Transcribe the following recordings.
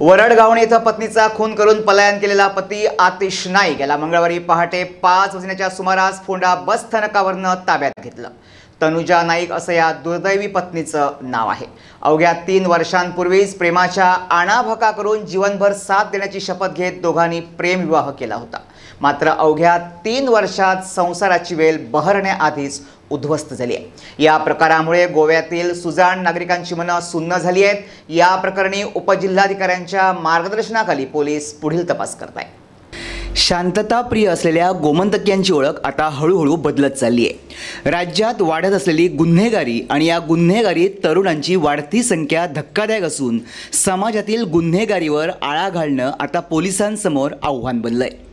वरडगावणे इथं पत्नीचा खून करून पलायन केलेला पती आतिश नाईक. याला मंगळवारी पहाटे पाच वाजण्याच्या सुमारास फोंडा बस स्थानकावरनं ताब्यात घेतलं. तनुजा नाईक असं या दुर्दैवी पत्नीचं नाव आहे. अवघ्या तीन वर्षांपूर्वीच प्रेमाच्या आणाभका करून जीवनभर साथ देण्याची शपथ घेत दोघांनी प्रेमविवाह केला होता. मात्र अवघ्या तीन वर्षात संसाराची वेल बहरण्याआधीच उद्ध्वस्त झाली आहे. या प्रकारामुळे गोव्यातील सुजाण नागरिकांची मनं सुन्न झाली आहेत. या प्रकरणी उपजिल्हाधिकाऱ्यांच्या मार्गदर्शनाखाली पोलीस पुढील तपास करत आहेत शांतताप्रिय असलेल्या गोमंतक्यांची ओळख आता हळूहळू बदलत चालली आहे. राज्यात वाढत असलेली गुन्हेगारी आणि या गुन्हेगारीत तरुणांची वाढती संख्या धक्कादायक असून समाजातील गुन्हेगारीवर आळा घालणं आता पोलिसांसमोर आव्हान बनलं आहे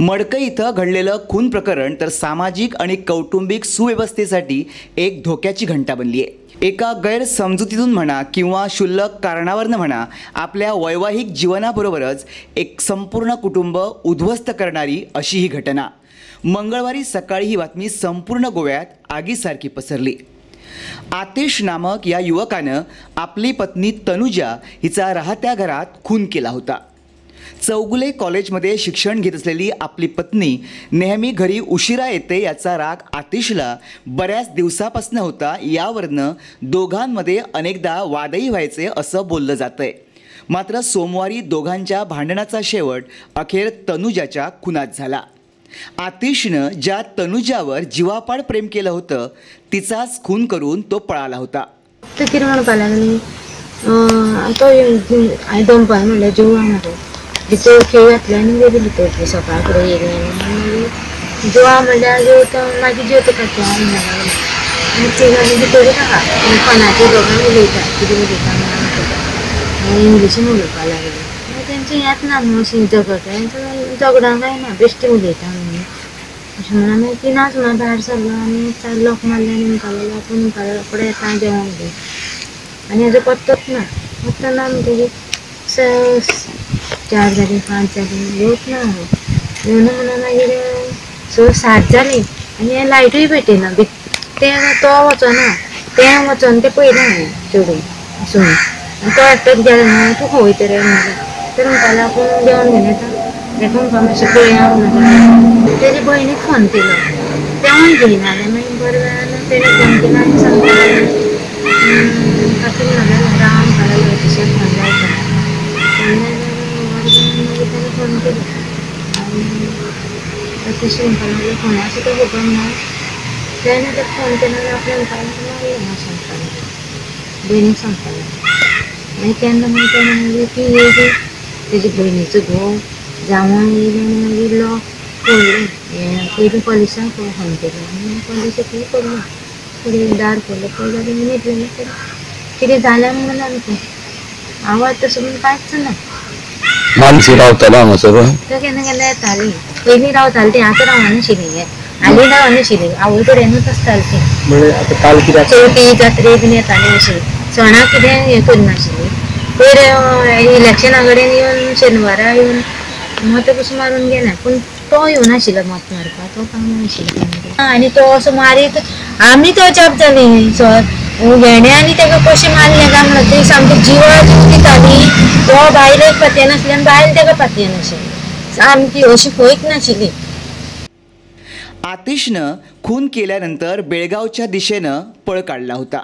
मडकई इथं घडलेलं खून प्रकरण तर सामाजिक आणि कौटुंबिक सुव्यवस्थेसाठी एक धोक्याची घंटा बनली आहे. एका गैरसमजुतीतून म्हणा किंवा क्षुल्लक कारणावरनं म्हणा आपल्या वैवाहिक जीवनाबरोबरच एक संपूर्ण कुटुंब उद्ध्वस्त करणारी अशी ही घटना. मंगळवारी सकाळी ही बातमी संपूर्ण गोव्यात आगीसारखी पसरली. आतिश नामक या युवकानं आपली पत्नी तनुजा हिचा राहत्या घरात खून केला होता. चौगुले कॉलेजमध्ये शिक्षण घेत असलेली आपली पत्नी नेहमी घरी उशिरा येते याचा राग आतिशला बऱ्याच दिवसापासून होता यावरनं दोघांमध्ये अनेकदा वादही व्हायचे असं बोललं जातंय मात्र सोमवारी दोघांच्या भांडणाचा शेवट अखेर तनुजाच्या खुनात झाला आतिशनं ज्या तनुजावर जीवापाड प्रेम केलं होतं तिचाच खून करून तो पळाला होता तो हांवें दनपार म्हणल्यार जेवण भितर खेळ घातले आनी गेली भितर ती सकाळ फुडें येयली आनी मागीर जेवा जेवता मागीर जेवता खाते हांव म्हणून आनी ती भितर नाका आनी फोनाचेर उलयता कितें उलयता म्हणून इंग्लिशीन उलोवपा लागली. मागीर तेंचें हेंच ना न्हू अशीं झगड झगडां काय ना बेश्टी उलयता म्हणून अशें म्हणून आमी तिनाच म्हणून भायर सरलो आनी चार लोक मारले आनी म्हणपा लागले. आपूण म्हणपा लागलो येता जेवण बी आनी हेजो पत्तोच ना पत्तो ना म्हणटकीर स चार जाली पांच जाली येवच ना. हांव येवना म्हणून मागीर स सात जाली आनी हें लायटूय पेटयना भित तें तो वचना तें वचोन तें पयलें हांवें चेडूं सुण आनी तो एकटोच गेलो न्हू तूं खंय वयता तर म्हणपाक लागून आपूण जेवण घेवन येता. तेका म्हणपा मातशें पळया म्हणून. तेजे भयणीक फोन केलो. तेवूय घेयना जाल्यार मागीर बरें वेळान तेणें फोन केलो आनी सांगपा लागलो तातूंत म्हणलें राम म्हणपाक लागलो तशें फोन लायता फोन लायलो मागीर ताणें फोन केलो आनी तशें म्हणपा लागलो फोनाचो तो खबर ना तेका फोन केलो आनी आपल्या म्हणपा लागलो ना येना सांगपा लागलो भयणीक सांगपा लागलो मागीर तेन्ना मागीर तेणें मागीर ती येयली तेजी भयणीचो घोव जावं येयली आनी मागीर पळयलें हें पयलीं पोलिसांक फोन केलो आनी पोलीस येतली पडलो. फुडें दार पडलो पळय जाल्यार मिनीट जालें कितें जालें म्हणून आमकां आवाज तसो म्हणून कांयच ना मानसी रावतालो हांगासर तो केन्ना केन्ना येताली पयलीं रावताली ती आतां रावनाशिल्ली हे हालीं रावनाशिल्ली आवय कडेनूच आसताली ती म्हणजे आता काल कित्याक चवथी जात्रेक बीन येताली अशी सणाक कितें हें करनाशिल्ली पयर इलेक्शना कडेन येवन शेनवारा येवन मत कसो मारून गेला पूण तो येवनाशिल्लो मत मारपाक तो कामाशिल्लो आनी तो असो मारीत आमी तो जाप जाली सर हेणे आनी ताका कशें मारलें काय म्हणत ती सामकी जिवा जीव दिताली तो बायलेक पातये नासली आनी बायल ताका पातये नाशिल्ली अशी खंयच नाशिल्ली आतिशनं खून केल्यानंतर बेळगावच्या दिशेनं पळ काढला होता.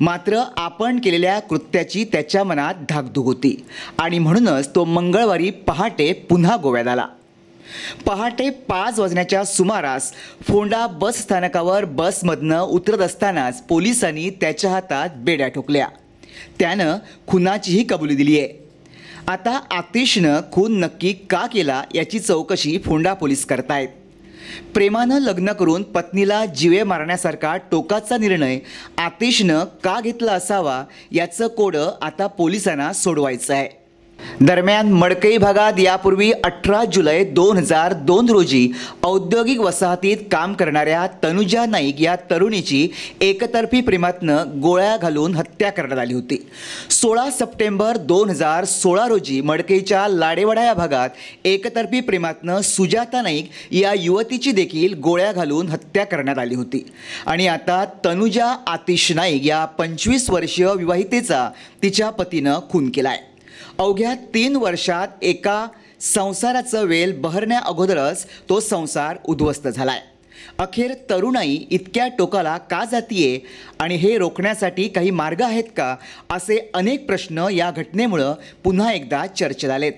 मात्र आपण केलेल्या कृत्याची त्याच्या मनात धाकधूक होती आणि म्हणूनच तो मंगळवारी पहाटे पुन्हा गोव्यात आला. पहाटे पाच वाजण्याच्या सुमारास फोंडा बस स्थानकावर बसमधनं उतरत असतानाच पोलिसांनी त्याच्या हातात बेड्या ठोकल्या. त्यानं खुनाचीही कबुली दिली आहे आता आतिशनं खून नक्की का केला याची चौकशी फोंडा पोलीस करतायत. प्रेमानं लग्न करून पत्नीला जिवे मारण्यासारखा टोकाचा निर्णय आतिशनं का घेतला असावा याचं कोडं आता पोलिसांना सोडवायचं आहे दरम्यान मडकई भागात यापूर्वी अठरा जुलै दोन हजार दोन रोजी औद्योगिक वसाहतीत काम करणाऱ्या तनुजा नाईक या तरुणीची एकतर्फी प्रेमातनं गोळ्या घालून हत्या करण्यात आली होती. सोळा सप्टेंबर दोन हजार सोळा रोजी मडकईच्या लाडेवाडा या भागात एकतर्फी प्रेमातनं सुजाता नाईक या युवतीची देखील गोळ्या घालून हत्या करण्यात आली होती. आणि आता तनुजा आतिश नाईक या पंचवीस वर्षीय विवाहितेचा तिच्या पतीनं खून केला आहे अवघ्या तीन वर्षात एका संसाराचं वेल बहरण्या अगोदरच तो संसार उद्ध्वस्त झाला आहे अखेर तरुणाई इतक्या टोकाला का जातीये आणि हे रोखण्यासाठी काही मार्ग आहेत का असे अनेक प्रश्न या घटनेमुळं पुन्हा एकदा चर्चेत आलेत.